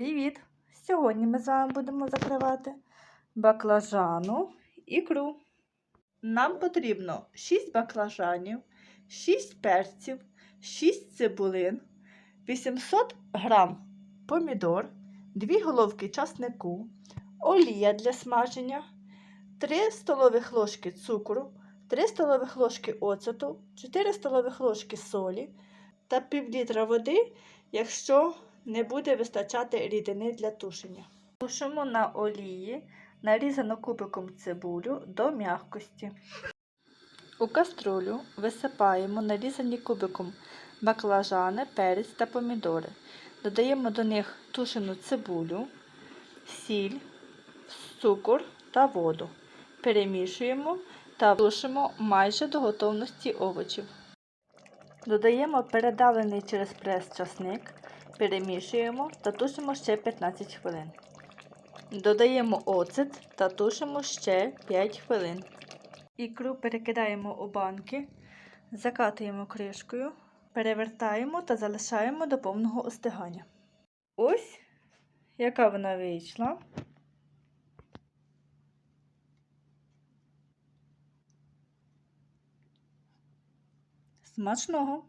Привіт! Сьогодні ми з вами будемо закривати баклажану ікру. Нам потрібно 6 баклажанів, 6 перців, 6 цибулин, 800 грам помідор, 2 головки часнику, олія для смаження, 3 столових ложки цукру, 3 столових ложки оцету, 4 столових ложки солі та пів літра води, якщо не буде вистачати рідини для тушення. Тушимо на олії, нарізану кубиком цибулю до м'якості. У каструлю висипаємо нарізані кубиком баклажани, перець та помідори. Додаємо до них тушену цибулю, сіль, цукор та воду. Перемішуємо та тушимо майже до готовності овочів. Додаємо передавлений через прес часник, перемішуємо та тушимо ще 15 хвилин. Додаємо оцет та тушимо ще 5 хвилин. Ікру перекидаємо у банки, закатуємо кришкою, перевертаємо та залишаємо до повного остигання. Ось яка вона вийшла. Смачного!